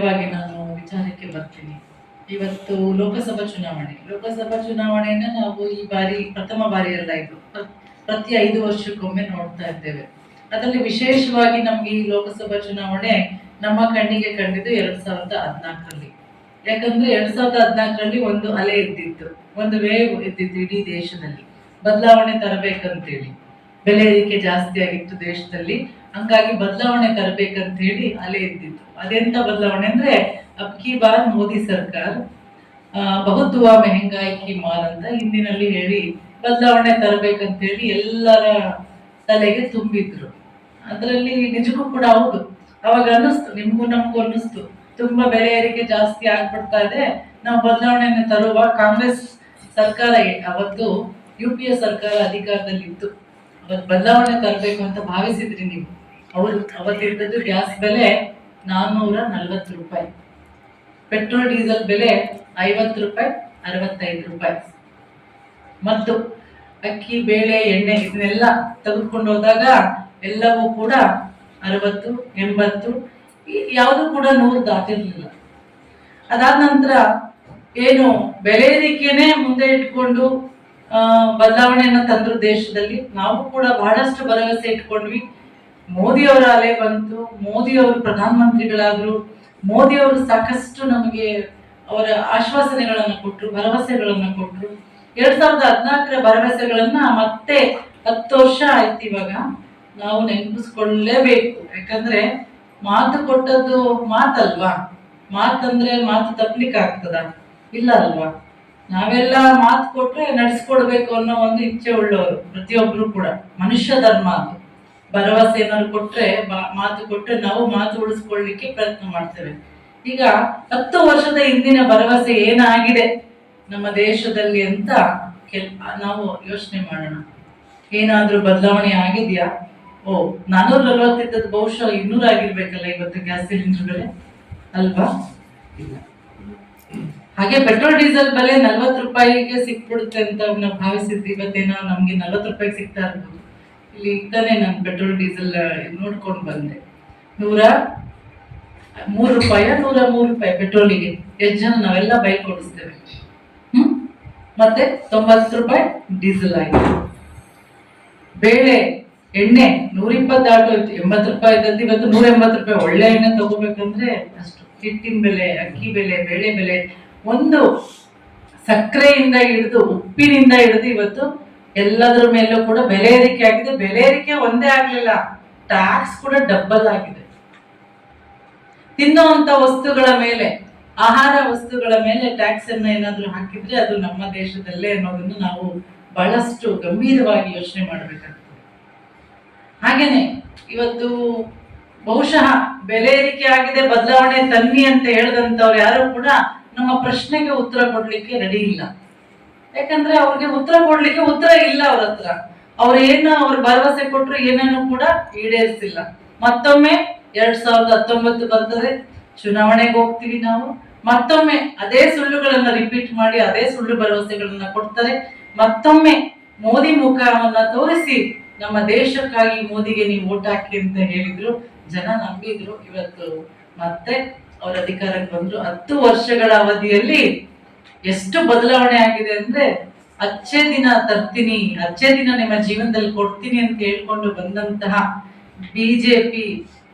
ನಾನು ವಿಚಾರಕ್ಕೆ ಬರ್ತೀನಿ. ಇವತ್ತು ಲೋಕಸಭಾ ಚುನಾವಣೆ. ಲೋಕಸಭಾ ಚುನಾವಣೆಯನ್ನ ನಾವು ಈ ಬಾರಿ, ಪ್ರಥಮ ಬಾರಿ ಅಲ್ಲ ಇದು ಪ್ರತಿ ಐದು ವರ್ಷಕ್ಕೊಮ್ಮೆ ನೋಡ್ತಾ ಇದ್ದೇವೆ. ಅದರಲ್ಲಿ ವಿಶೇಷವಾಗಿ ನಮ್ಗೆ ಈ ಲೋಕಸಭಾ ಚುನಾವಣೆ ನಮ್ಮ ಕಣ್ಣಿಗೆ ಕಂಡಿದ್ದು ಎರಡ್ ಸಾವಿರದ ಹದಿನಾಲ್ಕರಲ್ಲಿ. ಯಾಕಂದ್ರೆ ಎರಡ್ ಸಾವಿರದ ಹದಿನಾಲ್ಕರಲ್ಲಿ ಒಂದು ಅಲೆ ಇದ್ದಿತ್ತು. ಒಂದು ವೇವ್ ಇದ್ದಿತ್ತು ಇಡೀ ದೇಶದಲ್ಲಿ. ಬದಲಾವಣೆ ತರಬೇಕಂತೇಳಿ. ಬೆಲೆ ಏರಿಕೆ ಜಾಸ್ತಿ ಆಗಿತ್ತು ದೇಶದಲ್ಲಿ. ಹಂಗಾಗಿ ಬದಲಾವಣೆ ತರಬೇಕಂತ ಹೇಳಿ ಅಲೆ ಇದ್ದಿತ್ತು ಅದೆಂತ ಬದಲಾವಣೆ ಅಂದ್ರೆ ಅಬ್ಕಿ ಬಾರ್ ಮೋದಿ ಸರ್ಕಾರ ಬಹುತ್ ಮೆಹಂಗಾಯಿ ಕಿ ಮಾರ್ ಅಂತ ಹಿಂದಿನಲ್ಲಿ ಹೇಳಿ ಬದಲಾವಣೆ ತರಬೇಕಂತ ಹೇಳಿ ಎಲ್ಲರ ತಲೆಗೆ ತುಂಬಿದ್ರು. ಅದರಲ್ಲಿ ನಿಜಕ್ಕೂ ಕೂಡ ಹೌದು. ಅವಾಗ ಅನ್ನಿಸ್ತು, ನಿಮ್ಗೂ ನಮಗೂ ಅನ್ನಿಸ್ತು. ತುಂಬಾ ಬೆಲೆ ಏರಿಕೆ ಜಾಸ್ತಿ ಆಗ್ಬಿಡ್ತಾ ಇದೆ. ನಾವು ಬದಲಾವಣೆಯನ್ನು ತರುವ ಕಾಂಗ್ರೆಸ್ ಸರ್ಕಾರ, ಅವತ್ತು ಯು ಪಿ ಎ ಸರ್ಕಾರ ಅಧಿಕಾರದಲ್ಲಿತ್ತು. ಬದಲಾವಣೆ ತರಬೇಕು ಅಂತ ಭಾವಿಸಿದ್ರಿ ನೀವು. ಅವರು ಅವತ್ತಿದ್ದದ್ದು ಗ್ಯಾಸ್ ಬೆಲೆ ನಾನ್ನೂರ ನಲ್ವತ್ತು ರೂಪಾಯಿ. ಪೆಟ್ರೋಲ್, ಡೀಸೆಲ್ ಬೆಲೆ ಐವತ್ತು ರೂಪಾಯಿ, ಅರವತ್ತೈದು ರೂಪಾಯಿ. ಮತ್ತು ಅಕ್ಕಿ, ಬೇಳೆ, ಎಣ್ಣೆ ಇದನ್ನೆಲ್ಲ ತೆಗೆದುಕೊಂಡು ಹೋದಾಗ ಎಲ್ಲವೂ ಕೂಡ ಅರವತ್ತು, ಎಂಬತ್ತು ಯಾವುದು ಕೂಡ ನೂರು ದಾಟಿರ್ಲಿಲ್ಲ. ಅದಾದ ನಂತರ ಏನು ಬೆಲೆ ಮುಂದೆ ಇಟ್ಕೊಂಡು ಬದಲಾವಣೆಯನ್ನ ತಂದ್ರು ದೇಶದಲ್ಲಿ. ನಾವು ಕೂಡ ಬಹಳಷ್ಟು ಭರವಸೆ ಇಟ್ಕೊಂಡ್ವಿ. ಮೋದಿ ಅವರ ಅಲೆ ಬಂತು. ಮೋದಿ ಅವರು ಪ್ರಧಾನಮಂತ್ರಿಗಳಾದ್ರು. ಮೋದಿ ಅವರು ಸಾಕಷ್ಟು ನಮಗೆ ಅವರ ಆಶ್ವಾಸನೆಗಳನ್ನು ಕೊಟ್ಟರು ಭರವಸೆಗಳನ್ನು ಕೊಟ್ಟರು ಎರಡ್ ಸಾವಿರದ ಹದಿನಾಲ್ಕರ ಭರವಸೆಗಳನ್ನ ಮತ್ತೆ ಹತ್ತು ವರ್ಷ ಆಯ್ತು ಇವಾಗ. ನಾವು ನೆನಪಿಸ್ಕೊಳ್ಳೇಬೇಕು. ಯಾಕಂದ್ರೆ ಮಾತು ಕೊಟ್ಟದ್ದು ಮಾತಲ್ವಾ? ಮಾತಂದ್ರೆ ಮಾತು ತಪ್ಲಿಕ್ಕೆ ಆಗ್ತದ ಇಲ್ಲ ಅಲ್ವಾ? ನಾವೆಲ್ಲ ಮಾತು ಕೊಟ್ರೆ ನಡೆಸ್ಕೊಡ್ಬೇಕು ಅನ್ನೋ ಒಂದು ಇಚ್ಛೆ ಉಳ್ಳವರು, ಪ್ರತಿಯೊಬ್ರು ಕೂಡ. ಮನುಷ್ಯ ಧರ್ಮ ಅದು. ಭರವಸೆ ಏನಾದ್ರು ಕೊಟ್ರೆ ಮಾತು ಕೊಟ್ರೆ ನಾವು ಮಾತು ಉಳಿಸ್ಕೊಳ್ಳಿಕ್ಕೆ ಪ್ರಯತ್ನ ಮಾಡ್ತೇವೆ. ಈಗ ಹತ್ತು ವರ್ಷದ ಹಿಂದಿನ ಭರವಸೆ ಏನಾಗಿದೆ ನಮ್ಮ ದೇಶದಲ್ಲಿ ಅಂತ ಕೆಲ್, ನಾವು ಯೋಚನೆ ಮಾಡೋಣ. ಏನಾದರೂ ಬದಲಾವಣೆ ಆಗಿದೆಯಾ? ಓ, ನಾನೂರ ನಲವತ್ತಿದ್ದದ್ದು ಬಹುಶಃ ಇನ್ನೂರಾಗಿರ್ಬೇಕಲ್ಲ ಇವತ್ತು ಗ್ಯಾಸ್ ಸಿಲಿಂಡರ್ ಅಲ್ವಾ? ಇಲ್ಲ. ಹಾಗೆ ಪೆಟ್ರೋಲ್, ಡೀಸೆಲ್ ಬೆಲೆ ನಲ್ವತ್ತು ರೂಪಾಯಿಗೆ ಸಿಕ್ಬಿಡುತ್ತೆ ಅಂತ ನಾವು ಭಾವಿಸಿದ್ವಿ. ಇವತ್ತೇನೋ ನಮಗೆ ನಲ್ವತ್ತು ರೂಪಾಯಿಗೆ ಸಿಗ್ತಾ ಇರ್ಬೋದು. ಇಲ್ಲಿ ಇದ್ದಾನೆ ನಾನು ಪೆಟ್ರೋಲ್, ಡೀಸೆಲ್, ನೋಡ್ಕೊಂಡು ಬಂದೆ. ನೂರ ಮೂರು ರೂಪಾಯ, ನೂರ ಮೂರು ರೂಪಾಯಿ ಪೆಟ್ರೋಲಿಗೆ. ಎಷ್ಟು ಜನ ನಾವೆಲ್ಲ ಬೈಕ್ ಓಡಿಸ್ತೇವೆ. ಹ್ಮ್? ಮತ್ತೆ ತೊಂಬತ್ತು ರೂಪಾಯಿ ಡೀಸೆಲ್ ಆಯ್ತು. ಬೇಳೆ, ಎಣ್ಣೆ ನೂರ ಇಪ್ಪತ್ತು ದಾಟೋಯ್ತು ಎಂಬತ್ತು ರೂಪಾಯಿ ಇದ್ದಂತೆ ಇವತ್ತು ನೂರ ಎಂಬತ್ತು ರೂಪಾಯಿ. ಒಳ್ಳೆ ಎಣ್ಣೆ ತಗೋಬೇಕಂದ್ರೆ ಅಷ್ಟು. ಹಿಟ್ಟಿನ ಬೆಲೆ, ಅಕ್ಕಿ ಬೆಲೆ, ಬೇಳೆ ಬೆಲೆ. ಒಂದು ಸಕ್ಕರೆಯಿಂದ ಹಿಡಿದು ಉಪ್ಪಿನಿಂದ ಹಿಡಿದು ಇವತ್ತು ಎಲ್ಲದರ ಮೇಲೂ ಕೂಡ ಬೆಲೆ ಏರಿಕೆ ಆಗಿದೆ. ಬೆಲೆ ಏರಿಕೆ ಒಂದೇ ಆಗ್ಲಿಲ್ಲ. ಟ್ಯಾಕ್ಸ್ ಕೂಡ ಡಬ್ಬಲ್ ಆಗಿದೆ. ತಿನ್ನುವಂತ ವಸ್ತುಗಳ ಮೇಲೆ, ಆಹಾರ ವಸ್ತುಗಳ ಮೇಲೆ ಟ್ಯಾಕ್ಸ್ ಅನ್ನ ಏನಾದ್ರೂ ಹಾಕಿದ್ರೆ ಅದು ನಮ್ಮ ದೇಶದಲ್ಲೇ ಅನ್ನೋದನ್ನು ನಾವು ಬಹಳಷ್ಟು ಗಂಭೀರವಾಗಿ ಯೋಚನೆ ಮಾಡಬೇಕಾಗ್ತದೆ. ಹಾಗೇನೆ ಇವತ್ತು ಬಹುಶಃ ಬೆಲೆ ಏರಿಕೆ ಆಗಿದೆ. ಬದಲಾವಣೆ ತನ್ನಿ ಅಂತ ಹೇಳದಂತವ್ರು ಯಾರು ಕೂಡ ನಮ್ಮ ಪ್ರಶ್ನೆಗೆ ಉತ್ತರ ಕೊಡ್ಲಿಕ್ಕೆ ರೆಡಿ ಇಲ್ಲ. ಯಾಕಂದ್ರೆ ಅವ್ರಿಗೆ ಉತ್ತರ ಕೊಡ್ಲಿಕ್ಕೆ ಉತ್ತರ ಇಲ್ಲ ಅವ್ರ ಹತ್ರ. ಅವ್ರು ಏನು ಅವ್ರ ಭರವಸೆ ಕೊಟ್ಟರು ಏನನ್ನು ಕೂಡ ಈಡೇರಿಸಿಲ್ಲ. ಮತ್ತೊಮ್ಮೆ ಎರಡ್ ಸಾವಿರದ ಹತ್ತೊಂಬತ್ತು ಬರ್ತದೆ, ಚುನಾವಣೆಗೆ ಹೋಗ್ತೀವಿ ನಾವು. ಮತ್ತೊಮ್ಮೆ ಅದೇ ಸುಳ್ಳುಗಳನ್ನ ರಿಪೀಟ್ ಮಾಡಿ, ಅದೇ ಸುಳ್ಳು ಭರವಸೆಗಳನ್ನ ಕೊಡ್ತಾರೆ. ಮತ್ತೊಮ್ಮೆ ಮೋದಿ ಮುಖವನ್ನ ತೋರಿಸಿ, ನಮ್ಮ ದೇಶಕ್ಕಾಗಿ ಮೋದಿಗೆ ನೀವು ಓಟ್ ಹಾಕಿ ಅಂತ ಹೇಳಿದ್ರು. ಜನ ನಂಬಿದ್ರು ಇವತ್ತು. ಮತ್ತೆ ಅವ್ರ ಅಧಿಕಾರಕ್ಕೆ ಬಂದ್ರು. ಹತ್ತು ವರ್ಷಗಳ ಅವಧಿಯಲ್ಲಿ ಎಷ್ಟು ಬದಲಾವಣೆ ಆಗಿದೆ ಅಂದ್ರೆ, ಅಚ್ಚೇ ದಿನ ತರ್ತೀನಿ, ಅಚ್ಚೇ ದಿನ ನಿಮ್ಮ ಜೀವನದಲ್ಲಿ ಕೊಡ್ತೀನಿ ಅಂತ ಹೇಳ್ಕೊಂಡು ಬಂದಂತಹ ಬಿಜೆಪಿ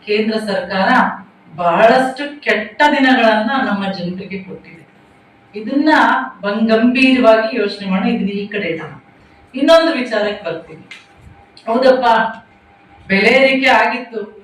ಕೇಂದ್ರ ಸರ್ಕಾರ ಬಹಳಷ್ಟು ಕೆಟ್ಟ ದಿನಗಳನ್ನ ನಮ್ಮ ಜನರಿಗೆ ಕೊಟ್ಟಿದೆ. ಇದನ್ನ ಗಂಭೀರವಾಗಿ ಯೋಚನೆ ಮಾಡಿ ಇದನ್ನ ಈ ಕಡೆ ಇಡೋಣ. ಇನ್ನೊಂದು ವಿಚಾರಕ್ಕೆ ಬರ್ತೀನಿ. ಹೌದಪ್ಪ, ಬೆಲೆ ಏರಿಕೆ ಆಗಿತ್ತು.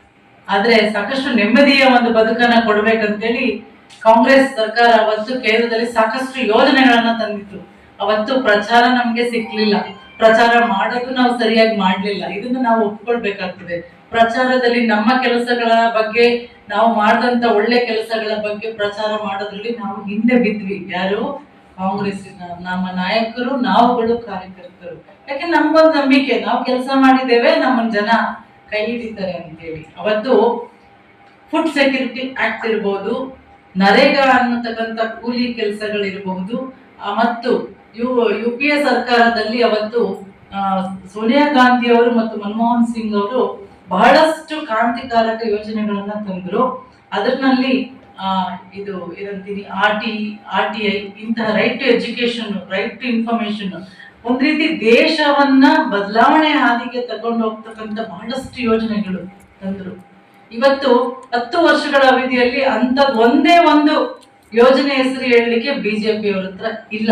ಆದ್ರೆ ಸಾಕಷ್ಟು ನೆಮ್ಮದಿಯ ಒಂದು ಬದುಕನ್ನ ಕೊಡ್ಬೇಕಂತೇಳಿ ಕಾಂಗ್ರೆಸ್ ಸರ್ಕಾರ ಅವತ್ತು ಕೇಂದ್ರದಲ್ಲಿ ಸಾಕಷ್ಟು ಯೋಜನೆಗಳನ್ನ ತಂದಿತ್ತು. ಅವತ್ತು ಪ್ರಚಾರ ನಮ್ಗೆ ಸಿಕ್ಲಿಲ್ಲ. ಪ್ರಚಾರ ಮಾಡೋದು ನಾವು ಸರಿಯಾಗಿ ಮಾಡ್ಲಿಲ್ಲ. ಇದನ್ನು ನಾವು ಒಪ್ಕೊಳ್ಬೇಕಾಗ್ತದೆ. ಪ್ರಚಾರದಲ್ಲಿ ನಮ್ಮ ಕೆಲಸಗಳ ಬಗ್ಗೆ ನಾವು ಮಾಡಿದಂತ ಒಳ್ಳೆ ಕೆಲಸಗಳ ಬಗ್ಗೆ ಪ್ರಚಾರ ಮಾಡೋದ್ರಲ್ಲಿ ನಾವು ಹಿಂದೆ ಬಿದ್ವಿ. ಯಾರು? ಕಾಂಗ್ರೆಸ್ಸಿನ ನಮ್ಮ ನಾಯಕರು, ನಾವುಗಳು ಕಾರ್ಯಕರ್ತರು. ಯಾಕೆ ನಮ್ಗೊಂದು ನಂಬಿಕೆ? ನಾವು ಕೆಲಸ ಮಾಡಿದ್ದೇವೆ ನಮ್ಮ ಜನ ಕೈ ಹಿಡಿತಾರೆ ಅಂತೇಳಿ. ಅವತ್ತು ಫುಡ್ ಸೆಕ್ಯೂರಿಟಿ ಆಕ್ಟ್ ಇರ್ಬೋದು, ನರೇಗಾ ಅನ್ನತಕ್ಕಂಥ ಕೂಲಿ ಕೆಲಸಗಳಿರಬಹುದು ಮತ್ತು ಯು ಯು ಪಿ ಎ ಸರ್ಕಾರದಲ್ಲಿ ಅವತ್ತು ಸೋನಿಯಾ ಗಾಂಧಿ ಅವರು ಮತ್ತು ಮನಮೋಹನ್ ಸಿಂಗ್ ಅವರು ಬಹಳಷ್ಟು ಕ್ರಾಂತಿಕಾರಕ ಯೋಜನೆಗಳನ್ನ ತಂದರು. ಅದರಲ್ಲಿ ಇದು ಏನಂತೀನಿ, R T R T I ಇಂತಹ right to education right to information ಒಂದ್ ರೀತಿ ದೇಶವನ್ನ ಬದಲಾವಣೆ ಹಾದಿಗೆ ತಗೊಂಡು ಹೋಗ್ತಕ್ಕಂಥ ಬಹಳಷ್ಟು ಯೋಜನೆಗಳು ತಂದ್ರು. ಇವತ್ತು ಹತ್ತು ವರ್ಷಗಳ ಅವಧಿಯಲ್ಲಿ ಅಂತ ಒಂದೇ ಒಂದು ಯೋಜನೆ ಹೆಸರು ಹೇಳಲಿಕ್ಕೆ ಬಿಜೆಪಿ ಅವ್ರ ಹತ್ರ ಇಲ್ಲ.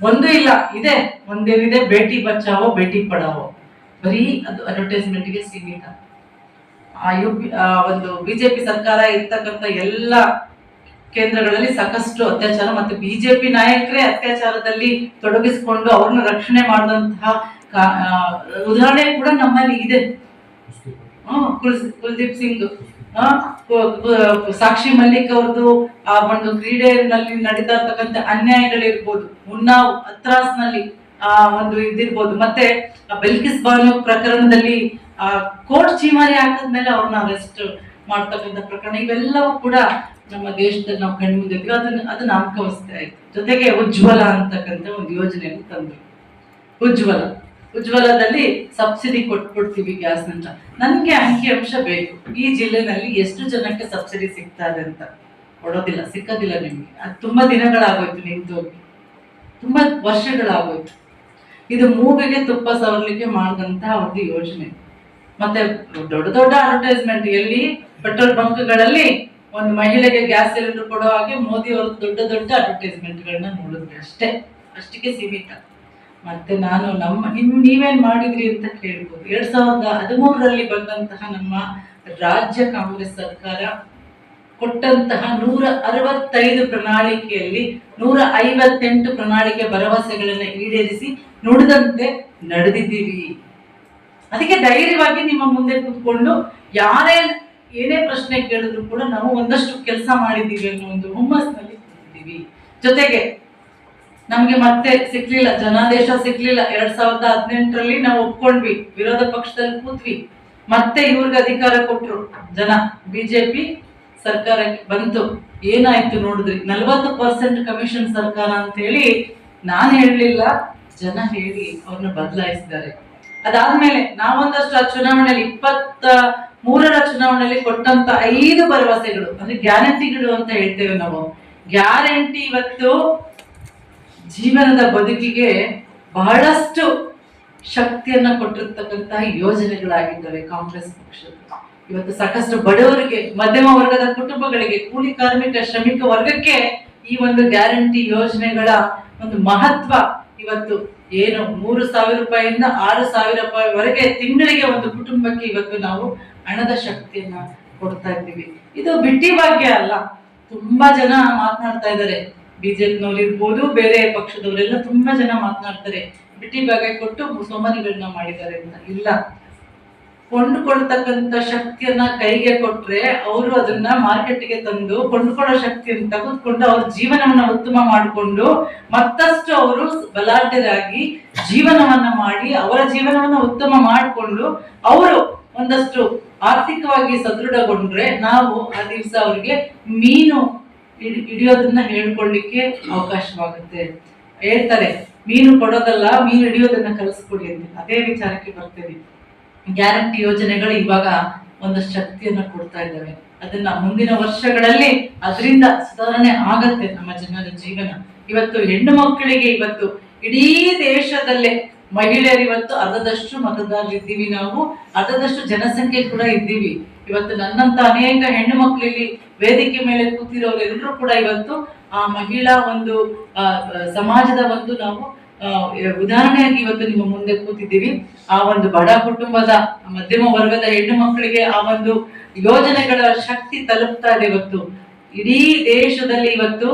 ಒಂದು ಇಲ್ಲ, ಇದೆ. ಒಂದೇನಿದೆ, ಬೇಟಿ ಬಚಾವೋ, ಬೇಟಿ ಪಡಾವೋ. ಬರೀ ಅದು ಅಡ್ವರ್ಟೈಸ್ಮೆಂಟ್ಗೆ ಸೀಮಿತ. ಆ ಯು ಒಂದು ಬಿಜೆಪಿ ಸರ್ಕಾರ ಇರ್ತಕ್ಕಂಥ ಎಲ್ಲ ಕೇಂದ್ರಗಳಲ್ಲಿ ಸಾಕಷ್ಟು ಅತ್ಯಾಚಾರ ಮತ್ತು ಬಿಜೆಪಿ ನಾಯಕರೇ ಅತ್ಯಾಚಾರದಲ್ಲಿ ತೊಡಗಿಸಿಕೊಂಡು ಅವ್ರನ್ನ ರಕ್ಷಣೆ ಮಾಡಿದಂತಹ ಉದಾಹರಣೆ ಕೂಡ ನಮ್ಮಲ್ಲಿ ಇದೆ. ಕುಲ್ದೀಪ್ ಸಿಂಗ್. ಸಾಕ್ಷಿ ಮಲ್ಲಿಕ್ ಅವ್ರದ್ದು ಆ ಒಂದು ಕ್ರೀಡೆಯಲ್ಲಿ ನಡೀತಾ ಇರ್ತಕ್ಕಂಥ ಅನ್ಯಾಯಗಳಿರ್ಬೋದು. ಉನ್ನಾವ್ ಹತ್ರಾಸ್ನಲ್ಲಿ ಆ ಒಂದು ಇದಿರ್ಬೋದು. ಮತ್ತೆ ಬೆಲ್ಕಿಸ್ ಬಾನು ಪ್ರಕರಣದಲ್ಲಿ ಆ ಕೋರ್ಟ್ ಚೀಮಾರಿ ಹಾಕಿದ್ಮೇಲೆ ಅವ್ರನ್ನ ಅರೆಸ್ಟ್ ಮಾಡ್ತಕ್ಕಂಥ ಪ್ರಕರಣ ಇವೆಲ್ಲವೂ ಕೂಡ ನಮ್ಮ ದೇಶದ ನಾವು ಕಣ್ಮುಂದೆ ಮುಂದೆ ಅದನ್ನ ಅದನ್ನ ನಾಮಕವಸ್ತೆ ಆಯ್ತು. ಜೊತೆಗೆ ಉಜ್ವಲ ಅಂತಕ್ಕಂಥ ಒಂದು ಯೋಜನೆಯನ್ನು ತಂದ್ರು. ಉಜ್ವಲ. ಉಜ್ವಲದಲ್ಲಿ ಸಬ್ಸಿಡಿ ಕೊಟ್ಬಿಡ್ತೀವಿ ಗ್ಯಾಸ್ ಅಂತ. ನನ್ಗೆ ಅಂಕಿ ಅಂಶ ಬೇಕು. ಈ ಜಿಲ್ಲೆನಲ್ಲಿ ಎಷ್ಟು ಜನಕ್ಕೆ ಸಬ್ಸಿಡಿ ಸಿಗ್ತಾ ಇದೆ ಅಂತ. ಕೊಡೋದಿಲ್ಲ, ಸಿಕ್ಕೋದಿಲ್ಲ ನಿಮ್ಗೆ. ಅದು ತುಂಬಾ ದಿನಗಳಾಗೋಯ್ತು ನಿಂತು ತುಂಬ ತುಂಬಾ ವರ್ಷಗಳಾಗೋಯ್ತು. ಇದು ಮೂಗಿಗೆ ತುಪ್ಪ ಸವರ್ಲಿಕ್ಕೆ ಮಾಡಿದಂತಹ ಒಂದು ಯೋಜನೆ. ಮತ್ತೆ ದೊಡ್ಡ ದೊಡ್ಡ ಅಡ್ವರ್ಟೈಸ್ಮೆಂಟ್ ಎಲ್ಲಿ ಪೆಟ್ರೋಲ್ ಬಂಕ್ಗಳಲ್ಲಿ ಒಂದು ಮಹಿಳೆಗೆ ಗ್ಯಾಸ್ ಸಿಲಿಂಡರ್ ಕೊಡೋ ಹಾಗೆ ಮೋದಿ ಅವರು ದೊಡ್ಡ ದೊಡ್ಡ ಅಡ್ವರ್ಟೈಸ್ಮೆಂಟ್ಗಳನ್ನ ನೋಡಿದ್ವಿ ಅಷ್ಟೇ. ಅಷ್ಟಕ್ಕೆ ಸೀಮಿತ. ಮತ್ತೆ ನಾನು ನಮ್ಮ ನಿಮ್ ನೀವೇನ್ ಮಾಡಿದ್ರಿ ಅಂತ ಕೇಳ್ಬೋದು. ಎರಡ್ ಸಾವಿರದ ಹದಿಮೂರರಲ್ಲಿ ಬಂದಂತಹ ನಮ್ಮ ರಾಜ್ಯ ಕಾಂಗ್ರೆಸ್ ಸರ್ಕಾರ ಕೊಟ್ಟಂತಹ ನೂರ ಅರವತ್ತೈದು ಪ್ರಣಾಳಿಕೆಯಲ್ಲಿ ನೂರ ಐವತ್ತೆಂಟು ಪ್ರಣಾಳಿಕೆ ಭರವಸೆಗಳನ್ನ ಈಡೇರಿಸಿ ನುಡಿದಂತೆ ನಡೆದಿದ್ದೀವಿ. ಅದಕ್ಕೆ ಧೈರ್ಯವಾಗಿ ನಿಮ್ಮ ಮುಂದೆ ಕೂತ್ಕೊಂಡು ಯಾರೇ ಏನೇ ಪ್ರಶ್ನೆ ಕೇಳಿದ್ರು ಕೂಡ ನಾವು ಒಂದಷ್ಟು ಕೆಲಸ ಮಾಡಿದ್ದೀವಿ ಅನ್ನೋ ಒಂದು ಹುಮ್ಮಸ್ನಲ್ಲಿ ಕೂತಿದ್ದೀವಿ. ಜೊತೆಗೆ ನಮ್ಗೆ ಮತ್ತೆ ಸಿಕ್ಲಿಲ್ಲ, ಜನಾದೇಶ ಸಿಕ್ಲಿಲ್ಲ. ಎರಡ್ ಸಾವಿರದ ಹದಿನೆಂಟರಲ್ಲಿ ನಾವು ಒಪ್ಕೊಂಡ್ವಿ, ವಿರೋಧ ಪಕ್ಷದಲ್ಲಿ ಕೂತ್ವಿ. ಮತ್ತೆ ಇವ್ರಿಗೆ ಅಧಿಕಾರ ಕೊಟ್ರು ಜನ. ಬಿಜೆಪಿ ಸರ್ಕಾರಕ್ಕೆ ಬಂತು. ಏನಾಯ್ತು ನೋಡಿದ್ರಿ? ನಲ್ವತ್ತು ಪರ್ಸೆಂಟ್ ಕಮಿಷನ್ ಸರ್ಕಾರ ಅಂತ ಹೇಳಿ ನಾನ್ ಹೇಳಲಿಲ್ಲ, ಜನ ಹೇಳಿ ಅವ್ರನ್ನ ಬದಲಾಯಿಸಿದ್ದಾರೆ. ಅದಾದ್ಮೇಲೆ ನಾವೊಂದಷ್ಟು ಆ ಚುನಾವಣೆಯಲ್ಲಿ ಇಪ್ಪತ್ತ ಮೂರರ ಚುನಾವಣೆಯಲ್ಲಿ ಕೊಟ್ಟಂತ ಐದು ಭರವಸೆಗಳು, ಅಂದ್ರೆ ಗ್ಯಾರಂಟಿಗಳು ಅಂತ ಹೇಳ್ತೇವೆ ನಾವು. ಗ್ಯಾರಂಟಿ ಇವತ್ತು ಜೀವನದ ಬದುಕಿಗೆ ಬಹಳಷ್ಟು ಶಕ್ತಿಯನ್ನ ಕೊಟ್ಟಿರ್ತಕ್ಕಂತಹ ಯೋಜನೆಗಳಾಗಿದ್ದಾವೆ ಕಾಂಗ್ರೆಸ್ ಪಕ್ಷ ಇವತ್ತು ಸಾಕಷ್ಟು ಬಡವರಿಗೆ, ಮಧ್ಯಮ ವರ್ಗದ ಕುಟುಂಬಗಳಿಗೆ, ಕೂಲಿ ಕಾರ್ಮಿಕ, ಶ್ರಮಿಕ ವರ್ಗಕ್ಕೆ ಈ ಒಂದು ಗ್ಯಾರಂಟಿ ಯೋಜನೆಗಳ ಒಂದು ಮಹತ್ವ ಇವತ್ತು ಏನು ಮೂರು ಸಾವಿರ ರೂಪಾಯಿಯಿಂದ ಆರು ಸಾವಿರ ರೂಪಾಯಿವರೆಗೆ ತಿಂಗಳಿಗೆ ಒಂದು ಕುಟುಂಬಕ್ಕೆ ಇವತ್ತು ನಾವು ಹಣದ ಶಕ್ತಿಯನ್ನ ಕೊಡ್ತಾ ಇದ್ದೀವಿ. ಇದು ಬಿಟ್ಟಿ ಭಾಗ್ಯ ಅಲ್ಲ. ತುಂಬಾ ಜನ ಮಾತನಾಡ್ತಾ ಇದ್ದಾರೆ. ಬಿಜೆಪಿನವ್ರು ಇರ್ಬೋದು, ಬೇರೆ ಪಕ್ಷದವರೆಲ್ಲ ತುಂಬಾ ಜನ ಮಾತನಾಡ್ತಾರೆ. ಬಿಟ್ಟಿ ಭಾಗ್ಯ ಕೊಟ್ಟು ಸೋಮಾರಿಗಳನ್ನ ಮಾಡಿದ್ದಾರೆ ಅಂತ. ಇಲ್ಲ. ಕೊಂಡುಕೊಳ್ತಕ್ಕಂಥ ಶಕ್ತಿಯನ್ನ ಕೈಗೆ ಕೊಟ್ರೆ ಅವರು ಅದನ್ನ ಮಾರ್ಕೆಟ್ಗೆ ತಂದು ಕೊಂಡುಕೊಳ್ಳೋ ಶಕ್ತಿಯನ್ನು ತೆಗೆದುಕೊಂಡು ಅವ್ರ ಜೀವನವನ್ನ ಉತ್ತಮ ಮಾಡಿಕೊಂಡು ಮತ್ತಷ್ಟು ಅವರು ಬಲಾಢ್ಯರಾಗಿ ಜೀವನವನ್ನ ಮಾಡಿ ಅವರ ಜೀವನವನ್ನ ಉತ್ತಮ ಮಾಡಿಕೊಂಡು ಅವರು ಒಂದಷ್ಟು ಆರ್ಥಿಕವಾಗಿ ಸದೃಢಗೊಂಡ್ರೆ ನಾವು ಆ ದಿವಸ ಅವ್ರಿಗೆ ಮೀನು ಹಿಡಿ- ಹಿಡಿಯೋದನ್ನ ಹೇಳ್ಕೊಳ್ಳಿಕ್ಕೆ ಅವಕಾಶವಾಗುತ್ತೆ. ಹೇಳ್ತಾರೆ, ಮೀನು ಕೊಡೋದಲ್ಲ, ಮೀನು ಹಿಡಿಯೋದನ್ನ ಕಲಿಸ್ಕೊಡಿ ಅಂತ. ಅದೇ ವಿಚಾರಕ್ಕೆ ಬರ್ತೇವೆ. ಗ್ಯಾರಂಟಿ ಯೋಜನೆಗಳು ಇವಾಗ ಒಂದಷ್ಟು ಶಕ್ತಿಯನ್ನ ಕೊಡ್ತಾ ಇದ್ದಾವೆ. ಅದನ್ನ ಮುಂದಿನ ವರ್ಷಗಳಲ್ಲಿ ಅದರಿಂದ ಸುಧಾರಣೆ ಆಗತ್ತೆ ನಮ್ಮ ಜನರ ಜೀವನ. ಇವತ್ತು ಹೆಣ್ಣು ಮಕ್ಕಳಿಗೆ ಇವತ್ತು ಇಡೀ ದೇಶದಲ್ಲೇ ಮಹಿಳೆಯರು ಇವತ್ತು ಅರ್ಧದಷ್ಟು ಮತದಾರರಿದ್ದೀವಿ ನಾವು. ಅರ್ಧದಷ್ಟು ಜನಸಂಖ್ಯೆ ಕೂಡ ಇದ್ದೀವಿ. ಇವತ್ತು ನನ್ನಂತ ಅನೇಕ ಹೆಣ್ಣು ಮಕ್ಕಳಲ್ಲಿ ವೇದಿಕೆ ಮೇಲೆ ಕೂತಿರೋರೆಲ್ಲರೂ ಕೂಡ ಇವತ್ತು, ಆ ಮಹಿಳಾ ಒಂದು ಸಮಾಜದ ಒಂದು ನಾವು ಉದಾಹರಣೆಯಾಗಿ ಇವತ್ತು ನಿಮ್ಮ ಮುಂದೆ ಕೂತಿದ್ದೀವಿ. ಆ ಒಂದು ಬಡ ಕುಟುಂಬದ, ಮಧ್ಯಮ ವರ್ಗದ ಹೆಣ್ಣು ಮಕ್ಕಳಿಗೆ ಆ ಒಂದು ಯೋಜನೆಗಳ ಶಕ್ತಿ ತಲುಪ್ತಾ ಇದೆ ಇವತ್ತು. ಇಡೀ ದೇಶದಲ್ಲಿ ಇವತ್ತು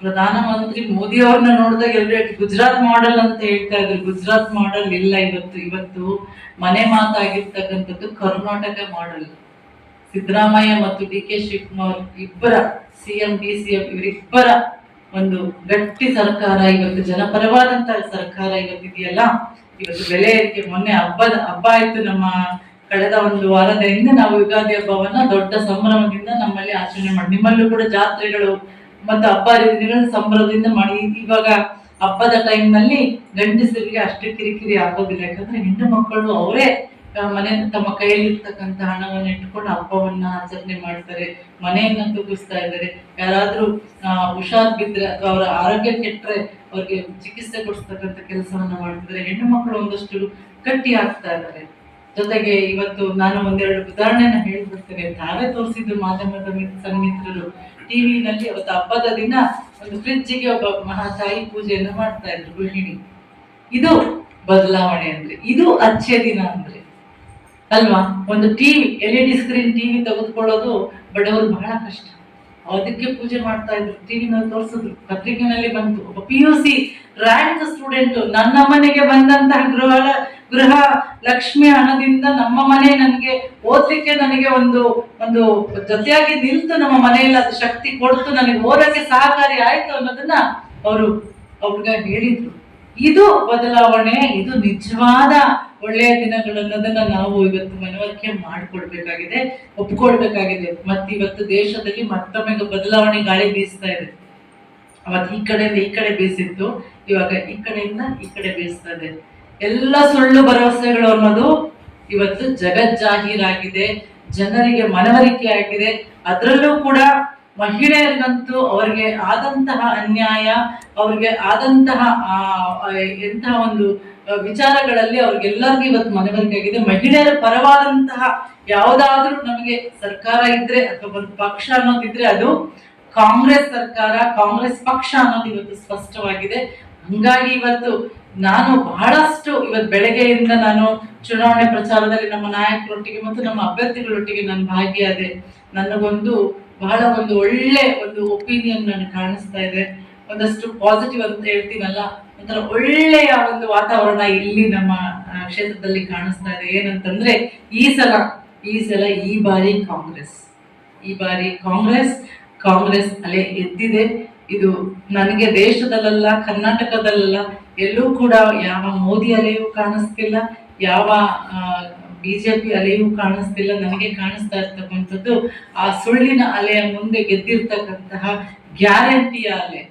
ಪ್ರಧಾನಮಂತ್ರಿ ಮೋದಿ ಅವ್ರನ್ನ ನೋಡಿದಾಗ ಎಲ್ಲರೂ ಗುಜರಾತ್ ಮಾಡೆಲ್ ಅಂತ ಹೇಳ್ತಾ ಇದ್ರು. ಗುಜರಾತ್ ಮಾಡೆಲ್ ಇಲ್ಲ ಇವತ್ತು. ಇವತ್ತು ಮನೆ ಮಾತಾಗಿರ್ತಕ್ಕಂಥದ್ದು ಕರ್ನಾಟಕ ಮಾಡೆಲ್ ಸಿದ್ದರಾಮಯ್ಯ ಮತ್ತು ಡಿ ಕೆ ಶಿವಕುಮಾರ್ ಇಬ್ಬರ ಸಿಎಂ ಡಿ ಸಿಎಂ ಇವರಿಬ್ಬರ ಒಂದು ಗಟ್ಟಿ ಸರ್ಕಾರ ಇವತ್ತು, ಜನಪರವಾದಂತ ಸರ್ಕಾರ ಇವತ್ತಿದೆಯಲ್ಲ ಇವತ್ತು ಬೆಲೆ ಏರಿಕೆ ಮೊನ್ನೆ ಹಬ್ಬದ, ಹಬ್ಬ ಆಯ್ತು ನಮ್ಮ ಕಳೆದ ಒಂದು ವಾರದಿಂದ ನಾವು ಯುಗಾದಿ ಹಬ್ಬವನ್ನ ದೊಡ್ಡ ಸಂಭ್ರಮದಿಂದ ನಮ್ಮಲ್ಲಿ ಆಚರಣೆ ಮಾಡಿ. ನಿಮ್ಮಲ್ಲೂ ಕೂಡ ಜಾತ್ರೆಗಳು ಮತ್ತು ಹಬ್ಬ ಹರಿದಿನಗಳನ್ನ ಸಂಭ್ರಮದಿಂದ ಮಾಡಿ, ಇವಾಗ ಹಬ್ಬದ ಟೈಮ್ನಲ್ಲಿ ಗಂಡಸರಿಗೆ ಅಷ್ಟು ಕಿರಿಕಿರಿ ಆಗೋದಿಲ್ಲ. ಯಾಕಂದ್ರೆ ಹೆಣ್ಣು ಮಕ್ಕಳು ಅವರೇ ಮನೆ, ತಮ್ಮ ಕೈಯಲ್ಲಿರ್ತಕ್ಕಂಥ ಹಣವನ್ನು ಇಟ್ಕೊಂಡು ಹಬ್ಬವನ್ನ ಆಚರಣೆ ಮಾಡ್ತಾರೆ, ಮನೆಯನ್ನ ತೂಗಿಸ್ತಾ ಇದ್ದಾರೆ. ಯಾರಾದ್ರೂ ಹುಷಾರ್ ಬಿದ್ರೆ ಅಥವಾ ಅವರ ಆರೋಗ್ಯ ಕೆಟ್ಟರೆ ಅವ್ರಿಗೆ ಚಿಕಿತ್ಸೆ ಕೊಡಿಸ್ತಕ್ಕಂಥ ಕೆಲಸವನ್ನ ಮಾಡ್ತಿದ್ದಾರೆ. ಹೆಣ್ಣು ಮಕ್ಕಳು ಒಂದಷ್ಟು ಗಟ್ಟಿ ಆಗ್ತಾ ಇದ್ದಾರೆ. ಜೊತೆಗೆ ಇವತ್ತು ನಾನು ಒಂದೆರಡು ಉದಾಹರಣೆನ ಹೇಳ್ಬಿಡ್ತೇನೆ. ತಾವೇ ತೋರಿಸಿದ್ರು ಮಾಧ್ಯಮದ ಮಿತ್- ಸನ್ಮಿತ್ರರು. ಟಿವಿನಲ್ಲಿ ಅವತ್ತು ಹಬ್ಬದ ದಿನ ಒಂದು ಫ್ರಿಡ್ಜ್ಗೆ ಒಬ್ಬ ಮಹಾತಾಯಿ ಪೂಜೆಯನ್ನು ಮಾಡ್ತಾ ಇದ್ರು ಗೃಹಿಣಿ. ಇದು ಬದಲಾವಣೆ ಅಂದ್ರೆ, ಇದು ಅಚ್ಚೆ ದಿನ ಅಂದ್ರೆ. ಅಲ್ವಾ? ಒಂದು TV L E D screen TV ತೆಗೆದುಕೊಳ್ಳೋದು ಬಡವರು ಬಹಳ ಕಷ್ಟ. ಅದಕ್ಕೆ ಪೂಜೆ ಮಾಡ್ತಾ ಇದ್ರು. ಟಿವಿನಲ್ಲಿ ತೋರಿಸಿದ್ರು. ಪತ್ರಿಕೆನಲ್ಲಿ ಬಂತು. ಒಬ್ಬ P U C rank student. ನನ್ನ ಮನೆಗೆ ಬಂದಂತಹ ಗೃಹ ಗೃಹ ಲಕ್ಷ್ಮಿ ಹಣದಿಂದ ನಮ್ಮ ಮನೆ ನನಗೆ ಓದ್ಲಿಕ್ಕೆ ನನಗೆ ಒಂದು ಒಂದು ಜೊತೆಯಾಗಿ ನಿಲ್ತು ನಮ್ಮ ಮನೆಯಲ್ಲಿ ಅದು ಶಕ್ತಿ ಕೊಡ್ತು, ನನಗೆ ಓದಕ್ಕೆ ಸಹಕಾರಿ ಆಯ್ತು ಅನ್ನೋದನ್ನ ಅವರು ಅವ್ರಿಗೆ ಹೇಳಿದ್ರು. ಇದು ಬದಲಾವಣೆ, ಇದು ನಿಜವಾದ ಒಳ್ಳೆಯ ದಿನಗಳು ಅನ್ನೋದನ್ನ ನಾವು ಇವತ್ತು ಮನವರಿಕೆ ಮಾಡ್ಕೊಳ್ಬೇಕಾಗಿದೆ ಒಪ್ಕೊಳ್ಬೇಕಾಗಿದೆ ಮತ್ತೆ ಇವತ್ತು ದೇಶದಲ್ಲಿ ಮತ್ತೊಮ್ಮೆ ಬದಲಾವಣೆ ಗಾಳಿ ಬೀಸ್ತಾ ಇದೆ. ಅವತ್ತು ಈ ಕಡೆಯಿಂದ ಈ ಕಡೆ ಬೀಸಿತ್ತು, ಇವಾಗ ಈ ಕಡೆಯಿಂದ ಈ ಕಡೆ ಬೀಸ್ತಾ ಇದೆ. ಎಲ್ಲ ಸುಳ್ಳು ಭರವಸೆಗಳು ಅನ್ನೋದು ಇವತ್ತು ಜಗಜ್ಜಾಹೀರಾಗಿದೆ, ಜನರಿಗೆ ಮನವರಿಕೆ ಆಗಿದೆ ಅದರಲ್ಲೂ ಕೂಡ ಮಹಿಳೆಯರಿಗಂತೂ ಅವರಿಗೆ ಆದಂತಹ ಅನ್ಯಾಯ, ಅವ್ರಿಗೆ ಆದಂತಹ ಎಂತಹ ಒಂದು ವಿಚಾರಗಳಲ್ಲಿ ಅವ್ರಿಗೆಲ್ಲರಿಗೂ ಇವತ್ತು ಮನವರಿಕೆ ಆಗಿದೆ ಮಹಿಳೆಯರ ಪರವಾದಂತಹ ಯಾವುದಾದ್ರೂ ನಮಗೆ ಸರ್ಕಾರ ಇದ್ರೆ ಅಥವಾ ಒಂದು ಪಕ್ಷ ಅನ್ನೋದಿದ್ರೆ ಅದು ಕಾಂಗ್ರೆಸ್ ಸರ್ಕಾರ, ಕಾಂಗ್ರೆಸ್ ಪಕ್ಷ ಅನ್ನೋದು ಇವತ್ತು ಸ್ಪಷ್ಟವಾಗಿದೆ. ಹಂಗಾಗಿ ಇವತ್ತು ನಾನು ಬಹಳಷ್ಟು ಇವತ್ತು ಬೆಳಗ್ಗೆಯಿಂದ ನಾನು ಚುನಾವಣೆ ಪ್ರಚಾರದಲ್ಲಿ ನಮ್ಮ ನಾಯಕರೊಟ್ಟಿಗೆ ಮತ್ತು ನಮ್ಮ ಅಭ್ಯರ್ಥಿಗಳೊಟ್ಟಿಗೆ ನಾನು ಭಾಗಿಯಾದೆ ನನಗೊಂದು ಬಹಳ ಒಂದು ಒಳ್ಳೆ ಒಂದು ಒಪಿನಿಯನ್ ನನಗೆ ಕಾಣಿಸ್ತಾ ಇದೆ. ಒಂದಷ್ಟು ಪಾಸಿಟಿವ್ ಅಂತ ಹೇಳ್ತೀನಲ್ಲ, ಒಂಥರ ಒಳ್ಳೆಯ ಒಂದು ವಾತಾವರಣ ಇಲ್ಲಿ ನಮ್ಮ ಕ್ಷೇತ್ರದಲ್ಲಿ ಕಾಣಿಸ್ತಾ ಇದೆ. ಏನಂತಂದ್ರೆ, ಈ ಸಲ ಈ ಸಲ ಈ ಬಾರಿ ಕಾಂಗ್ರೆಸ್. ಈ ಬಾರಿ ಕಾಂಗ್ರೆಸ್ ಕಾಂಗ್ರೆಸ್ ಅಲೆ ಎದ್ದಿದೆ. ಇದು ನನಗೆ ದೇಶದಲ್ಲ ಕರ್ನಾಟಕದಲ್ಲ ಎಲ್ಲೂ ಕೂಡ ಯಾವ ಮೋದಿ ಅಲೆಯೂ ಕಾಣಿಸ್ತಿಲ್ಲ, ಯಾವ ಬಿಜೆಪಿ ಅಲೆಯೂ ಕಾಣಿಸ್ತಿಲ್ಲ, ನನಗೆ ಕಾಣಿಸ್ತಾ ಇರ್ತಕ್ಕಂಥದ್ದು ಆ ಸುಳ್ಳಿನ ಅಲೆಯ ಮುಂದೆ ಗೆದ್ದಿರ್ತಕ್ಕಂತಹ ಗ್ಯಾರಂಟಿಯ ಅಲೆ.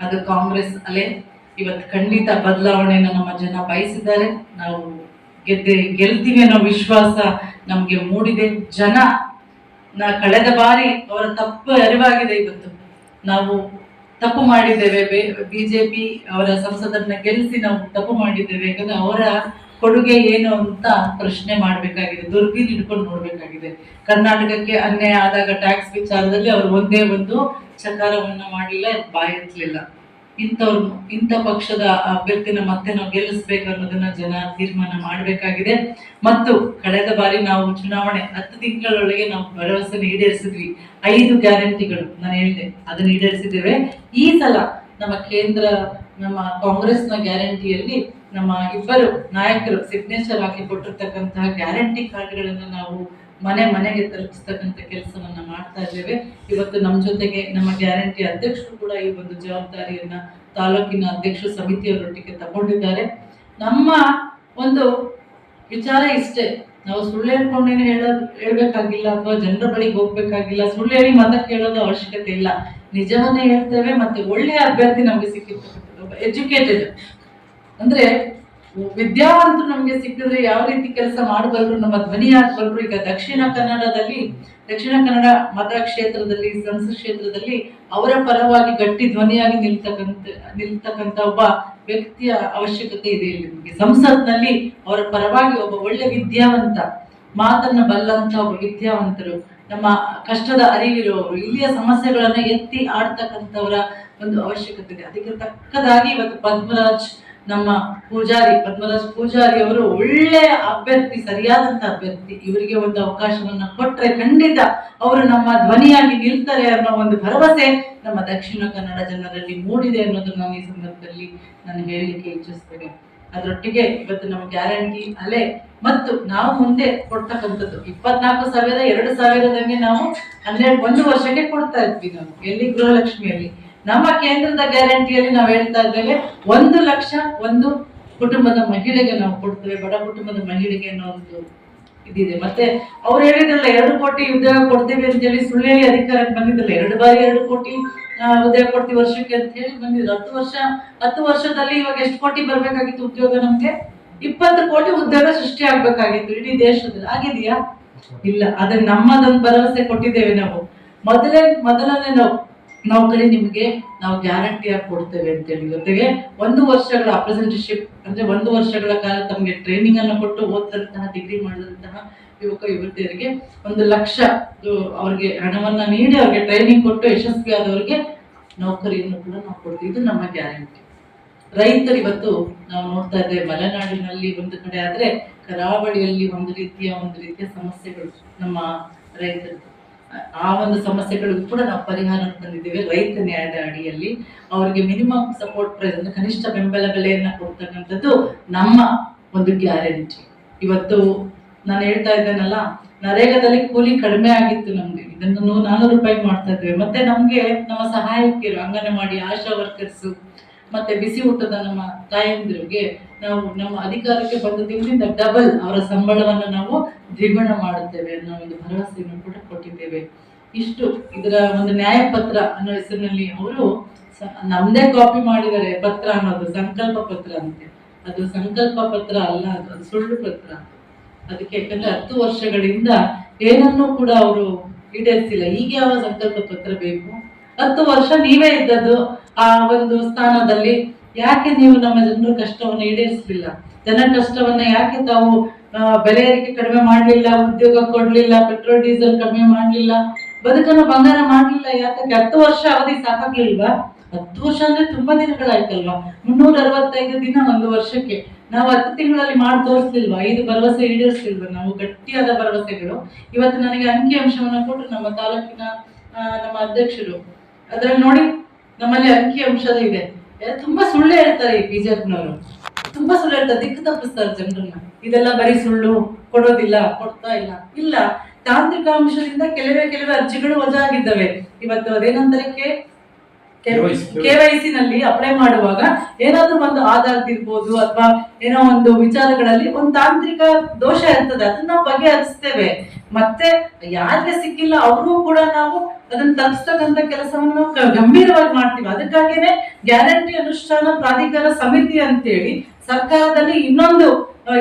ಅದು ಕಾಂಗ್ರೆಸ್ ಅಲೆ. ಇವತ್ತು ಖಂಡಿತ ಬದಲಾವಣೆಯನ್ನು ನಮ್ಮ ಜನ ಬಯಸಿದ್ದಾರೆ. ನಾವು ಗೆದ್ದೆ, ಗೆಲ್ತೀವಿ ಅನ್ನೋ ವಿಶ್ವಾಸ ನಮಗೆ ಮೂಡಿದೆ. ಜನ ನಾ ಕಳೆದ ಬಾರಿ ಅವರ ತಪ್ಪು ಅರಿವಾಗಿದೆ ಇವತ್ತು. ನಾವು ತಪ್ಪು ಮಾಡಿದ್ದೇವೆ. ಬಿಜೆಪಿ ಅವರ ಸಂಸದರನ್ನ ಗೆಲ್ಲಿಸಿ ನಾವು ತಪ್ಪು ಮಾಡಿದ್ದೇವೆ. ಯಾಕಂದ್ರೆ ಅವರ ಕೊಡುಗೆ ಏನು ಅಂತ ಪ್ರಶ್ನೆ ಮಾಡಬೇಕಾಗಿದೆ. ದುರ್ಗಿ ಹಿಡ್ಕೊಂಡು ನೋಡ್ಬೇಕಾಗಿದೆ. ಕರ್ನಾಟಕಕ್ಕೆ ಅನ್ಯಾಯ ಆದಾಗ ಟ್ಯಾಕ್ಸ್ ವಿಚಾರದಲ್ಲಿ ಅವರು ಒಂದೇ ಒಂದು ಚಕಾರವನ್ನ ಮಾಡಿಲ್ಲ, ಬಾಯ್ ಎತ್ತಲಿಲ್ಲ ಇಂಥವ್ರು ಇಂಥ ಪಕ್ಷದ ಅಭ್ಯರ್ಥಿನ ಮತ್ತೆ ನಾವು ಗೆಲ್ಲಿಸ್ಬೇಕು ಅನ್ನೋದನ್ನ ಜನ ತೀರ್ಮಾನ ಮಾಡಬೇಕಾಗಿದೆ. ಮತ್ತು ಕಳೆದ ಬಾರಿ ನಾವು ಚುನಾವಣೆ ಹತ್ತು ತಿಂಗಳೊಳಗೆ ನಾವು ಭರವಸೆ ಈಡೇರಿಸಿದ್ವಿ. ಐದು ಗ್ಯಾರಂಟಿಗಳು ನಾನು ಹೇಳಿದೆ, ಅದನ್ನ ಈಡೇರಿಸಿದ್ದೇವೆ. ಈ ಸಲ ನಮ್ಮ ಕೇಂದ್ರ, ನಮ್ಮ ಕಾಂಗ್ರೆಸ್ನ ಗ್ಯಾರಂಟಿಯಲ್ಲಿ ನಮ್ಮ ಇಬ್ಬರು ನಾಯಕರು ಸಿಗ್ನೇಚರ್ ಹಾಕಿ ಕೊಟ್ಟಿರ್ತಕ್ಕಂತಹ ಗ್ಯಾರಂಟಿ ಕಾರ್ಡ್ಗಳನ್ನು ನಾವು ಮನೆ ಮನೆಗೆ ತಲುಪಿಸ್ತಕ್ಕಂಥ ಕೆಲಸವನ್ನು ಮಾಡ್ತಾ ಇದ್ದೇವೆ. ಇವತ್ತು ನಮ್ಮ ಜೊತೆಗೆ ನಮ್ಮ ಗ್ಯಾರಂಟಿ ಅಧ್ಯಕ್ಷರು ಕೂಡ ಈ ಒಂದು ಜವಾಬ್ದಾರಿಯನ್ನು ತಾಲೂಕಿನ ಅಧ್ಯಕ್ಷ ಸಮಿತಿಯವರೊಟ್ಟಿಗೆ ತಗೊಂಡಿದ್ದಾರೆ. ನಮ್ಮ ಒಂದು ವಿಚಾರ ಇಷ್ಟೇ. ನಾವು ಸುಳ್ಳು ಹೇಳ್ಕೊಂಡೇನೆ ಹೇಳೋದು ಹೇಳ್ಬೇಕಾಗಿಲ್ಲ ಅಥವಾ ಜನರ ಬಳಿಗೆ ಹೋಗ್ಬೇಕಾಗಿಲ್ಲ, ಸುಳ್ಳು ಹೇಳಿ ಮತ ಕೇಳೋದು ಅವಶ್ಯಕತೆ ಇಲ್ಲ. ನಿಜವನ್ನೇ ಹೇಳ್ತೇವೆ ಮತ್ತೆ ಒಳ್ಳೆಯ ಅಭ್ಯರ್ಥಿ ನಮಗೆ ಸಿಕ್ಕಿರ್ತಕ್ಕಂಥದ್ದು ಎಜುಕೇಟೆಡ್ ಅಂದ್ರೆ ವಿದ್ಯಾವಂತರು ನಮಗೆ ಸಿಕ್ಕಿದ್ರೆ ಯಾವ ರೀತಿ ಕೆಲಸ ಮಾಡಬಲ್ಲರು ನಮ್ಮ ಧ್ವನಿ ಆಗ್ಬಲ್ರು. ಈಗ ದಕ್ಷಿಣ ಕನ್ನಡದಲ್ಲಿ, ದಕ್ಷಿಣ ಕನ್ನಡ ಮತ ಕ್ಷೇತ್ರದಲ್ಲಿ, ಸಂಸತ್ ಕ್ಷೇತ್ರದಲ್ಲಿ ಅವರ ಪರವಾಗಿ ಗಟ್ಟಿ ಧ್ವನಿಯಾಗಿ ನಿಲ್ತಕ್ಕಂತ ನಿಲ್ತಕ್ಕಂತ ಒಬ್ಬ ವ್ಯಕ್ತಿಯ ಅವಶ್ಯಕತೆ ಇದೆ ಇಲ್ಲಿ ನಮಗೆ. ಸಂಸತ್ನಲ್ಲಿ ಅವರ ಪರವಾಗಿ ಒಬ್ಬ ಒಳ್ಳೆ ವಿದ್ಯಾವಂತ, ಮಾತನ್ನ ಬಲ್ಲಂತ ಒಬ್ಬ ವಿದ್ಯಾವಂತರು, ನಮ್ಮ ಕಷ್ಟದ ಅರಿವಿರುವವರು, ಇಲ್ಲಿಯ ಸಮಸ್ಯೆಗಳನ್ನ ಎತ್ತಿ ಆಡ್ತಕ್ಕಂಥವರ ಒಂದು ಅವಶ್ಯಕತೆ ಇದೆ. ಅದಕ್ಕೆ ತಕ್ಕದಾಗಿ ಇವತ್ತು ಪದ್ಮರಾಜ್ ನಮ್ಮ ಪೂಜಾರಿ ಪದ್ಮರಾಜ್ ಪೂಜಾರಿ ಅವರು ಒಳ್ಳೆಯ ಅಭ್ಯರ್ಥಿ, ಸರಿಯಾದಂತ ಅಭ್ಯರ್ಥಿ. ಇವರಿಗೆ ಒಂದು ಅವಕಾಶವನ್ನ ಕೊಟ್ಟರೆ ಖಂಡಿತ ಅವರು ನಮ್ಮ ಧ್ವನಿಯಾಗಿ ನಿಲ್ತಾರೆ ಅನ್ನೋ ಒಂದು ಭರವಸೆ ನಮ್ಮ ದಕ್ಷಿಣ ಕನ್ನಡ ಜನರಲ್ಲಿ ಮೂಡಿದೆ ಅನ್ನೋದು ನಾನು ಈ ಸಂದರ್ಭದಲ್ಲಿ ನಾನು ಹೇಳಲಿಕ್ಕೆ ಇಚ್ಛಿಸ್ತೇನೆ. ಅದರೊಟ್ಟಿಗೆ ಇವತ್ತು ನಮ್ಮ ಗ್ಯಾರಂಟಿ ಅಲೆ ಮತ್ತು ನಾವು ಮುಂದೆ ಕೊಡ್ತಕ್ಕಂಥದ್ದು ಇಪ್ಪತ್ನಾಲ್ಕು ಸಾವಿರ ಎರಡು ಸಾವಿರದಂಗೆ ನಾವು ಹನ್ನೆರಡು, ಒಂದು ವರ್ಷಕ್ಕೆ ಕೊಡ್ತಾ ಇದ್ವಿ ನಾವು. ಎಲ್ಲಿ ಗೃಹಲಕ್ಷ್ಮಿಯಲ್ಲಿ. ನಮ್ಮ ಕೇಂದ್ರದ ಗ್ಯಾರಂಟಿಯಲ್ಲಿ ನಾವು ಹೇಳ್ತಾ ಇದ್ದೇವೆ, ಒಂದು ಲಕ್ಷ ಒಂದು ಕುಟುಂಬದ ಮಹಿಳೆಗೆ ನಾವು ಕೊಡ್ತೇವೆ, ಬಡ ಕುಟುಂಬದ ಮಹಿಳೆಗೆ ಅನ್ನೋ ಒಂದು ಇದಿದೆ. ಮತ್ತೆ ಅವ್ರು ಹೇಳಿದ್ರಲ್ಲ, ಎರಡು ಕೋಟಿ ಉದ್ಯೋಗ ಕೊಡ್ತೇವೆ ಅಂತ ಹೇಳಿ ಸುಳ್ಳೇಲಿ ಅಧಿಕಾರಕ್ಕೆ ಬಂದಿದ್ರಲ್ಲ ಎರಡು ಬಾರಿ ಎರಡು ಕೋಟಿ ಉದ್ಯೋಗ ಕೊಡ್ತೀವಿ ವರ್ಷಕ್ಕೆ ಅಂತ ಹೇಳಿ ಬಂದಿದ್ರು. ಹತ್ತು ವರ್ಷ, ಹತ್ತು ವರ್ಷದಲ್ಲಿ ಇವಾಗ ಎಷ್ಟು ಕೋಟಿ ಬರ್ಬೇಕಾಗಿತ್ತು ಉದ್ಯೋಗ ನಮ್ಗೆ? ಇಪ್ಪತ್ತು ಕೋಟಿ ಉದ್ಯೋಗ ಸೃಷ್ಟಿ ಆಗ್ಬೇಕಾಗಿತ್ತು ಇಡೀ ದೇಶದಲ್ಲಿ. ಆಗಿದೆಯಾ? ಇಲ್ಲ. ಅದನ್ನ ನಮ್ಮದೊಂದು ಭರವಸೆ ಕೊಟ್ಟಿದ್ದೇವೆ ನಾವು. ಮೊದಲೇ, ಮೊದಲನೇ ನಾವು ನೌಕರಿ ನಿಮಗೆ ನಾವು ಗ್ಯಾರಂಟಿಯಾಗಿ ಕೊಡ್ತೇವೆ ಅಂತೇಳಿ. ಜೊತೆಗೆ ಒಂದು ವರ್ಷಗಳ ಅಪ್ರೆಸೆಂಟಿಶಿಪ್ ಅಂದ್ರೆ ಒಂದು ವರ್ಷಗಳ ಕಾಲ ತಮಗೆ ಟ್ರೈನಿಂಗ್ ಅನ್ನು ಕೊಟ್ಟು ಓದಿದಂತಹ ಡಿಗ್ರಿ ಮಾಡಿದಂತಹ ಯುವಕ, ಯುವತಿಯರಿಗೆ ಒಂದು ಲಕ್ಷ ಅವರಿಗೆ ಅವ್ರಿಗೆ ಹಣವನ್ನ ನೀಡಿ ಅವ್ರಿಗೆ ಟ್ರೈನಿಂಗ್ ಕೊಟ್ಟು ಯಶಸ್ವಿ ಆದವರಿಗೆ ನೌಕರಿಯನ್ನು ಕೂಡ ನಾವು ಕೊಡ್ತೀವಿ. ಇದು ನಮ್ಮ ಗ್ಯಾರಂಟಿ. ರೈತರು ಇವತ್ತು ನಾವು ನೋಡ್ತಾ ಇದ್ದೇವೆ ಮಲೆನಾಡಿನಲ್ಲಿ ಒಂದು ಕಡೆ ಆದ್ರೆ ಕರಾವಳಿಯಲ್ಲಿ ಒಂದು ರೀತಿಯ ಒಂದು ರೀತಿಯ ಸಮಸ್ಯೆಗಳು ನಮ್ಮ ರೈತರು ಆ ಒಂದು ಸಮಸ್ಯೆಗಳಿಗೂ ಕೂಡ ನಾವು ಪರಿಹಾರ ತಂದಿದ್ದೇವೆ. ರೈತ ನ್ಯಾಯದ ಅಡಿಯಲ್ಲಿ ಅವರಿಗೆ ಮಿನಿಮಮ್ ಸಪೋರ್ಟ್ ಪ್ರೈಸ್ ಅಂದ್ರೆ ಕನಿಷ್ಠ ಬೆಂಬಲ ಬೆಲೆಯನ್ನ ಕೊಡ್ತಕ್ಕಂಥದ್ದು ನಮ್ಮ ಒಂದು ಗ್ಯಾರಂಟಿ ಇವತ್ತು ನಾನು ಹೇಳ್ತಾ ಇದ್ದೇನಲ್ಲ, ನರೇಗಾದಲ್ಲಿ ಕೂಲಿ ಕಡಿಮೆ ಆಗಿತ್ತು ನಮ್ಗೆ. ಇದನ್ನು ನಾನೂರು ರೂಪಾಯಿ ಮಾಡ್ತಾ ಇದ್ದೇವೆ. ಮತ್ತೆ ನಮ್ಗೆ ನಮ್ಮ ಸಹಾಯಕಿಯರು, ಅಂಗನವಾಡಿ ಆಶಾ ವರ್ಕರ್ಸ್ ಮತ್ತೆ ಬಿಸಿ ಊಟದ ನಮ್ಮ ತಾಯಂದಿರಿಗೆ ನಾವು ನಮ್ಮ ಅಧಿಕಾರಕ್ಕೆ ಬಂದ ದಿನದಿಂದ ಡಬಲ್ ಅವರ ಸಂಬಳವನ್ನು ನಾವು ದ್ವಿಗುಣ ಮಾಡುತ್ತೇವೆ ಅನ್ನೋ ಒಂದು ಭರವಸೆಯನ್ನು ಕೂಡ ಕೊಟ್ಟಿದ್ದೇವೆ. ಇಷ್ಟು ಇದರ ಒಂದು ನ್ಯಾಯಪತ್ರ ಅನ್ನೋ ಹೆಸರಿನಲ್ಲಿ ಅವರು ನಮ್ದೇ ಕಾಪಿ ಮಾಡಿದರೆ ಪತ್ರ ಅನ್ನೋದು, ಸಂಕಲ್ಪ ಪತ್ರ ಅಂತೆ. ಅದು ಸಂಕಲ್ಪ ಪತ್ರ ಅಲ್ಲ, ಅದು ಸುಳ್ಳು ಪತ್ರ ಅದಕ್ಕೆ ಯಾಕಂದ್ರೆ ಹತ್ತು ವರ್ಷಗಳಿಂದ ಏನನ್ನೂ ಕೂಡ ಅವರು ಈಡೇರಿಸಿಲ್ಲ. ಈಗ ಯಾವ ಸಂಕಲ್ಪ ಪತ್ರ ಬೇಕು? ಹತ್ತು ವರ್ಷ ನೀವೇ ಇದ್ದದ್ದು ಆ ಒಂದು ಸ್ಥಾನದಲ್ಲಿ ಯಾಕೆ ನೀವು ನಮ್ಮ ಜನರ ಕಷ್ಟವನ್ನು ಈಡೇರಿಸಲಿಲ್ಲ? ಜನ ಕಷ್ಟವನ್ನ ಯಾಕೆ ತಾವು ಬೆಲೆ ಏರಿಕೆ ಕಡಿಮೆ ಮಾಡಲಿಲ್ಲ, ಉದ್ಯೋಗ ಕೊಡ್ಲಿಲ್ಲ, ಪೆಟ್ರೋಲ್, ಡೀಸೆಲ್ ಕಡಿಮೆ ಮಾಡಲಿಲ್ಲ, ಬದುಕನ್ನು ಬಂಗಾರ ಮಾಡಲಿಲ್ಲ, ಯಾಕಂದ್ರೆ ಹತ್ತು ವರ್ಷ ಅವಧಿ ಸಾಕಾಗ್ಲಿಲ್ವಾ? ಹತ್ತು ವರ್ಷ ಅಂದ್ರೆ ತುಂಬಾ ದಿನಗಳಾಯ್ತಲ್ವಾ? ಮುನ್ನೂರ ಅರವತ್ತೈದು ದಿನ ಒಂದು ವರ್ಷಕ್ಕೆ. ನಾವು ಹತ್ತು ತಿಂಗಳಲ್ಲಿ ಮಾಡಿ ತೋರಿಸ್ಲಿಲ್ವಾ? ಐದು ಭರವಸೆ ಈಡೇರಿಸ್ಲಿಲ್ವಾ? ನಾವು ಗಟ್ಟಿಯಾದ ಭರವಸೆಗಳು. ಇವತ್ತು ನನಗೆ ಅಂಕಿ ಅಂಶವನ್ನ ಕೊಟ್ಟು ನಮ್ಮ ತಾಲೂಕಿನ ನಮ್ಮ ಅಧ್ಯಕ್ಷರು. ಅದ್ರಲ್ಲಿ ನೋಡಿ, ನಮ್ಮಲ್ಲಿ ಅಂಕಿ ಅಂಶದ ಇದೆ. ತುಂಬಾ ಸುಳ್ಳೆ ಹೇಳ್ತಾರೆ ಈ ಬಿಜೆಪಿನವರು ತುಂಬಾ ಸುಳ್ಳು ಹೇಳ್ತಾರೆ ದಿಕ್ಕು ತಪ್ಪಿಸ್ತಾರೆ ಜನರನ್ನ. ಇದೆಲ್ಲ ಬರೀ ಸುಳ್ಳು ಕೊಡೋದಿಲ್ಲ ಕೊಡ್ತಾ ಇಲ್ಲ. ಇಲ್ಲ ತಾಂತ್ರಿಕ ಅಂಶದಿಂದ ಕೆಲವೇ ಕೆಲವೇ ಅರ್ಜಿಗಳು ವಜಾ ಆಗಿದ್ದಾವೆ ಇವತ್ತು ಅದೇನಂತಾರೆ ಕೆ ಕೆ ವೈ ಸಿ. ನಲ್ಲಿ ಅಪ್ಲೈ ಮಾಡುವಾಗ ಏನಾದ್ರೂ ಒಂದು ಆಧಾರದಿರ್ಬೋದು ಅಥವಾ ಏನೋ ಒಂದು ವಿಚಾರಗಳಲ್ಲಿ ಒಂದು ತಾಂತ್ರಿಕ ದೋಷ ಇರ್ತದೆ ಅದನ್ನ ಬಗೆಹರಿಸ್ತೇವೆ. ಮತ್ತೆ ಯಾರಿಗೆ ಸಿಕ್ಕಿಲ್ಲ ಅವರು ಕೂಡ ನಾವು ಅದನ್ನ ತಪ್ಪಿಸ್ತಕ್ಕಂಥ ಕೆಲಸವನ್ನು ಗಂಭೀರವಾಗಿ ಮಾಡ್ತೀವಿ. ಅದಕ್ಕಾಗಿನೇ ಗ್ಯಾರಂಟಿ ಅನುಷ್ಠಾನ ಪ್ರಾಧಿಕಾರ ಸಮಿತಿ ಅಂತೇಳಿ ಸರ್ಕಾರದಲ್ಲಿ ಇನ್ನೊಂದು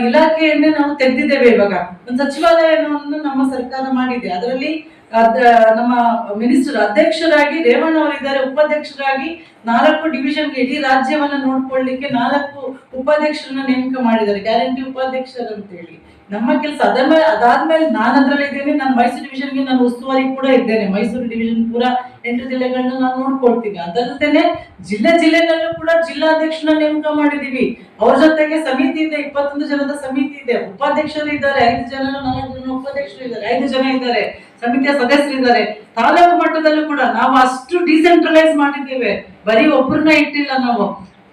ಇಲಾಖೆಯನ್ನೇ ನಾವು ತೆಗೆದಿದ್ದೇವೆ ಇವಾಗ. ಒಂದು ಸಚಿವಾಲಯವನ್ನು ನಮ್ಮ ಸರ್ಕಾರ ಮಾಡಿದೆ. ಅದರಲ್ಲಿ ಅದ ನಮ್ಮ ಮಿನಿಸ್ಟರ್ ಅಧ್ಯಕ್ಷರಾಗಿ, ರೇವಣ್ಣ ಅವರಿದ್ದಾರೆ ಉಪಾಧ್ಯಕ್ಷರಾಗಿ ನಾಲ್ಕು ಡಿವಿಷನ್ಗೆ ಇಡೀ ರಾಜ್ಯವನ್ನ ನೋಡ್ಕೊಳ್ಳಿಕ್ಕೆ ನಾಲ್ಕು ಉಪಾಧ್ಯಕ್ಷರನ್ನ ನೇಮಕ ಮಾಡಿದ್ದಾರೆ. ಗ್ಯಾರಂಟಿ ಉಪಾಧ್ಯಕ್ಷರು ಅಂತೇಳಿ ನಮ್ಮ ಕೆಲಸ ಅದಾದ್ಮೇಲೆ ಅದಾದ್ಮೇಲೆ ನಾನು ಅದ್ರಲ್ಲಿ ಇದ್ದೇನೆ, ನಾನು ಮೈಸೂರು ಡಿವಿಷನ್ಗೆ ನಾನು ಉಸ್ತುವಾರಿ ಕೂಡ ಇದ್ದೇನೆ. ಮೈಸೂರು ಡಿವಿಷನ್ ಪೂರ ಎಂಟು ಜಿಲ್ಲೆಗಳನ್ನ ನಾನು ನೋಡ್ಕೊಳ್ತೀನಿ. ಅದಲ್ಲದೆ ಜಿಲ್ಲೆ ಜಿಲ್ಲೆಗಳಲ್ಲೂ ಕೂಡ ಜಿಲ್ಲಾಧ್ಯಕ್ಷನ ನೇಮಕ ಮಾಡಿದೀವಿ. ಅವ್ರ ಜೊತೆಗೆ ಸಮಿತಿ ಇದೆ, ಇಪ್ಪತ್ತೊಂದು ಜನದ ಸಮಿತಿ ಇದೆ. ಉಪಾಧ್ಯಕ್ಷರು ಇದ್ದಾರೆ, ಐದು ಜನ, ನಾಲ್ಕು ಜನ ಉಪಾಧ್ಯಕ್ಷರು ಇದ್ದಾರೆ, ಐದು ಜನ ಇದ್ದಾರೆ, ಸಮಿತಿಯ ಸದಸ್ಯರಿದ್ದಾರೆ. ತಾಲೂಕು ಮಟ್ಟದಲ್ಲೂ ಕೂಡ ನಾವು ಅಷ್ಟು ಡಿಸೆಂಟ್ರಲೈಸ್ ಮಾಡಿದ್ದೇವೆ. ಬರೀ ಒಬ್ಬರನ್ನ ಇಟ್ಟಿಲ್ಲ ನಾವು.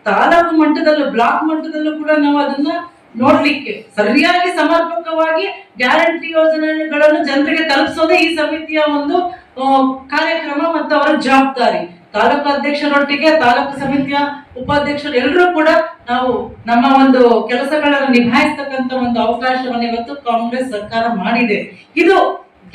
ತಾಲೂಕು ಮಟ್ಟದಲ್ಲೂ, ಬ್ಲಾಕ್ ಮಟ್ಟದಲ್ಲೂ ಕೂಡ ನಾವು ಅದನ್ನ ನೋಡ್ಲಿಕ್ಕೆ ಸರಿಯಾಗಿ ಸಮರ್ಪಕವಾಗಿ ಗ್ಯಾರಂಟಿ ಯೋಜನೆಗಳನ್ನು ಜನರಿಗೆ ತಲುಪಿಸೋದೇ ಈ ಸಮಿತಿಯ ಒಂದು ಕಾರ್ಯಕ್ರಮ ಮತ್ತು ಅವರ ಜವಾಬ್ದಾರಿ. ತಾಲೂಕು ಅಧ್ಯಕ್ಷರೊಟ್ಟಿಗೆ, ತಾಲೂಕು ಸಮಿತಿಯ ಉಪಾಧ್ಯಕ್ಷರು ಎಲ್ಲರೂ ಕೂಡ ನಾವು ನಮ್ಮ ಒಂದು ಕೆಲಸಗಳನ್ನು ನಿಭಾಯಿಸ್ತಕ್ಕಂತ ಒಂದು ಅವಕಾಶವನ್ನು ಇವತ್ತು ಕಾಂಗ್ರೆಸ್ ಸರ್ಕಾರ ಮಾಡಿದೆ. ಇದು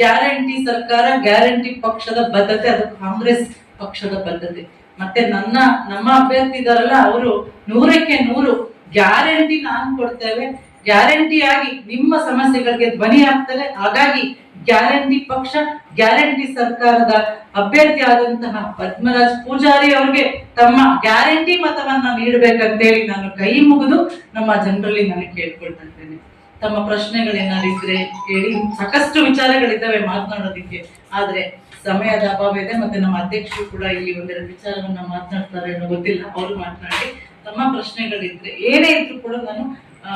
ಗ್ಯಾರಂಟಿ ಸರ್ಕಾರ, ಗ್ಯಾರಂಟಿ ಪಕ್ಷದ ಬದ್ಧತೆ, ಅದು ಕಾಂಗ್ರೆಸ್ ಪಕ್ಷದ ಬದ್ಧತೆ. ಮತ್ತೆ ನನ್ನ, ನಮ್ಮ ಅಭ್ಯರ್ಥಿ ಇದಾರಲ್ಲ ಅವರು ನೂರಕ್ಕೆ ನೂರು ಗ್ಯಾರಂಟಿ ನಾನು ಕೊಡ್ತೇವೆ. ಗ್ಯಾರಂಟಿಯಾಗಿ ನಿಮ್ಮ ಸಮಸ್ಯೆಗಳಿಗೆ ಧ್ವನಿ ಆಗ್ತದೆ. ಹಾಗಾಗಿ ಗ್ಯಾರಂಟಿ ಪಕ್ಷ, ಗ್ಯಾರಂಟಿ ಸರ್ಕಾರದ ಅಭ್ಯರ್ಥಿ ಆದಂತಹ ಪದ್ಮರಾಜ್ ಪೂಜಾರಿ ಅವರಿಗೆ ತಮ್ಮ ಗ್ಯಾರಂಟಿ ಮತವನ್ನ ನೀಡಬೇಕಂತೇಳಿ ನಾನು ಕೈ ಮುಗಿದು ನಮ್ಮ ಜನರಲ್ಲಿ ನಾನು ಕೇಳ್ಕೊಳ್ತಾ ಇದ್ದೇನೆ. ತಮ್ಮ ಪ್ರಶ್ನೆಗಳೇನಾದ್ರು ಕೇಳಿ. ಸಾಕಷ್ಟು ವಿಚಾರಗಳಿದ್ದಾವೆ ಮಾತನಾಡೋದಿಕ್ಕೆ. ಆದ್ರೆ ಸಮಯದ ಅಭಾವ ಇದೆ. ಮತ್ತೆ ನಮ್ಮ ಅಧ್ಯಕ್ಷರು ಕೂಡ ಇಲ್ಲಿ ಒಂದೆರಡು ವಿಚಾರವನ್ನ ಮಾತನಾಡ್ತಾರೆ ಅನ್ನೋ ಗೊತ್ತಿಲ್ಲ. ಅವರು ಮಾತನಾಡಿ. ತಮ್ಮ ಪ್ರಶ್ನೆಗಳಿದ್ರೆ ಏನೇ ಇದ್ರು ಕೂಡ ನಾನು ಆ